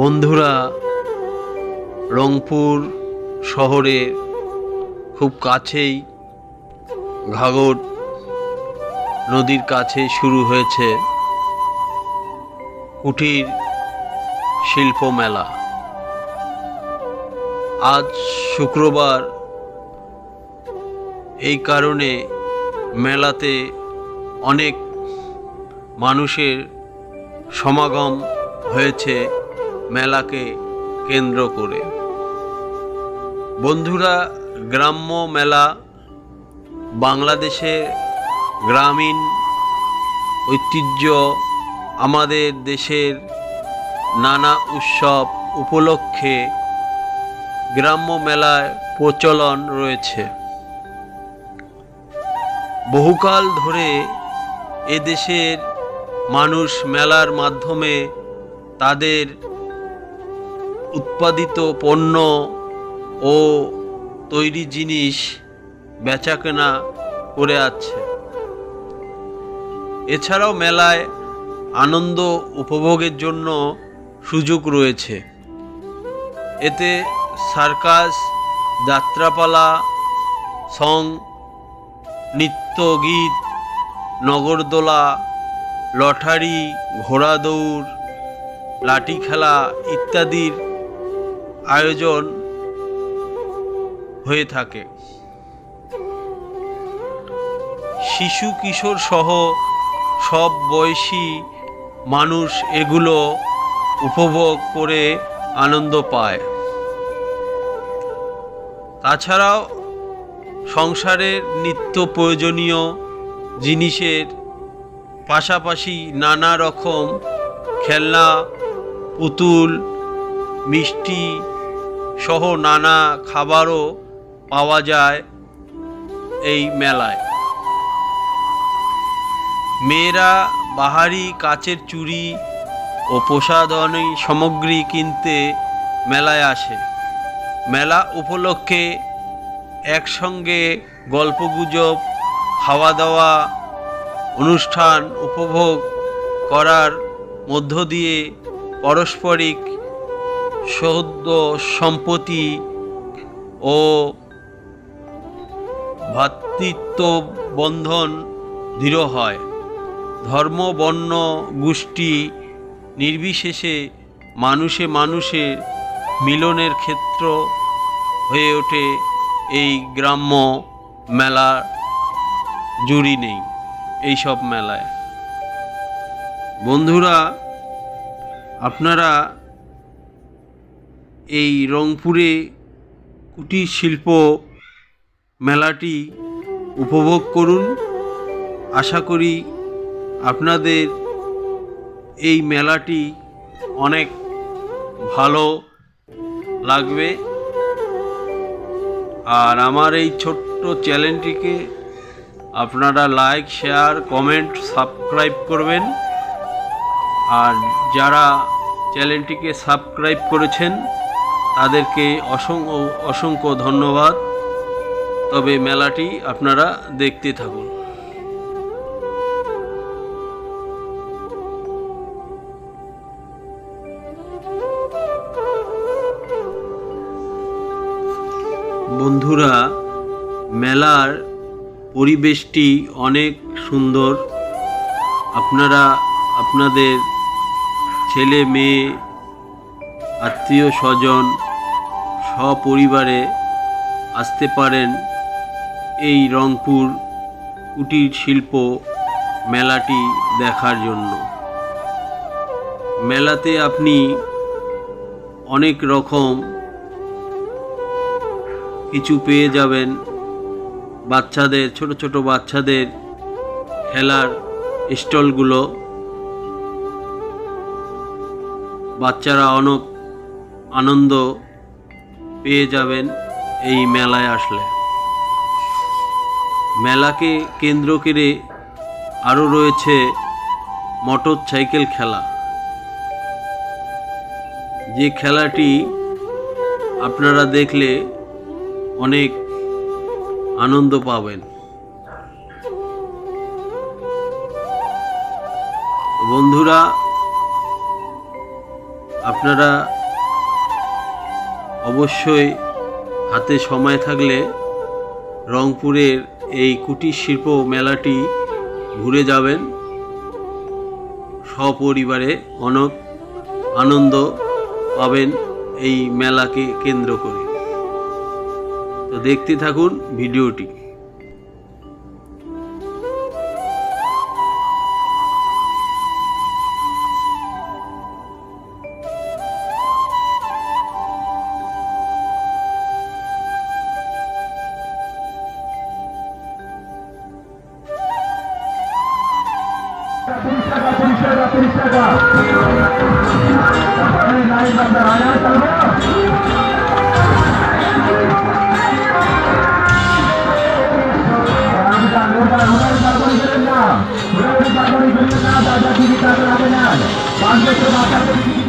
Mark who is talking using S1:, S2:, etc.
S1: বন্ধুরা, রংপুর শহরের খুব কাছেই ঘাগর নদীর কাছে শুরু হয়েছে কুটির শিল্প মেলা। আজ শুক্রবার, এই কারণে মেলাতে অনেক মানুষের সমাগম হয়েছে। মেলাকে কেন্দ্র করে। বন্ধুরা, গ্রাম্য মেলা বাংলাদেশের গ্রামীণ ঐতিহ্য, আমাদের দেশের নানা উৎসব উপলক্ষে গ্রাম্য মেলায় প্রচলন রয়েছে। বহুকাল ধরে এদেশের মানুষ মেলার মাধ্যমে তাদের উৎপাদিত পণ্য ও তৈরি জিনিস বেচাকেনা করে আছে। এছাড়াও মেলায় আনন্দ উপভোগের জন্য সুযোগ রয়েছে। এতে সার্কাস, যাত্রাপালা, সং, নৃত্য গীত, নগরদোলা, লটারি ঘোড়া দৌড় লাঠি খেলা ইত্যাদির আয়োজন হয়ে থাকে। শিশু, কিশোর সহ সব বয়সী মানুষ এগুলো উপভোগ করে আনন্দ পায়। তাছাড়াও সংসারের নিত্য প্রয়োজনীয় জিনিসের পাশাপাশি নানা রকম খেলনা, পুতুল, মিষ্টি সহ নানা খাবারও পাওয়া যায় এই মেলায়। মেয়েরা বাহারি কাচের চুড়ি ও প্রসাধনী সামগ্রী কিনতে মেলায় আসে। মেলা উপলক্ষে একসঙ্গে গল্পগুজব খাওয়া দাওয়া অনুষ্ঠান উপভোগ করার মধ্য দিয়ে পারস্পরিক সৌদ্য সম্পত্তি ও ভ্রাতৃত্ব বন্ধন দৃঢ় হয়। ধর্ম, বর্ণ, গোষ্ঠী নির্বিশেষে মানুষে মানুষে মিলনের ক্ষেত্র হয়ে ওঠে এই গ্রাম্য মেলা জুড়ি নেই এইসব মেলায়। বন্ধুরা, আপনারা এই রংপুরে কুটির শিল্প মেলাটি উপভোগ করুন। আশা করি আপনাদের এই মেলাটি অনেক ভালো লাগবে। আর আমার এই ছোট্ট চ্যানেলটিকে আপনারা লাইক, শেয়ার, কমেন্ট, সাবস্ক্রাইব করবেন। আর যারা চ্যানেলটিকে সাবস্ক্রাইব করেছেন তাদেরকে অসংখ্য অসংখ্য ধন্যবাদ। তবে মেলাটি আপনারা দেখতে থাকুন। বন্ধুরা, মেলার পরিবেশটি অনেক সুন্দর। আপনারা, আপনাদের ছেলে মেয়ে আত্মীয় স্বজন, সপরিবারে আসতে পারেন এই রংপুর কুটির শিল্প মেলাটি দেখার জন্য। মেলাতে আপনি অনেক রকম কিছু পেয়ে যাবেন। বাচ্চাদের, ছোট ছোট বাচ্চাদের খেলার স্টলগুলো। বাচ্চারা অনেক আনন্দ পেয়ে যাবেন এই মেলায় আসলে। মেলাকে কেন্দ্র করে আরও রয়েছে মোটর সাইকেল খেলা। যে খেলাটি আপনারা দেখলে অনেক আনন্দ পাবেন। বন্ধুরা, আপনারা অবশ্যই হাতে সময় থাকলে রংপুরের এই কুটির শিল্প মেলাটি ঘুরে যাবেন। সপরিবারে অনেক আনন্দ পাবেন এই মেলাকে কেন্দ্র করে। তো দেখতে থাকুন ভিডিওটি।
S2: টাকা, তিরিশ টাকা তিরিশ টাকা। লাইন বাজার আয়া চলবে না দাদা দিদি টাকা লাগে না পাঁচ বছর বাচ্চা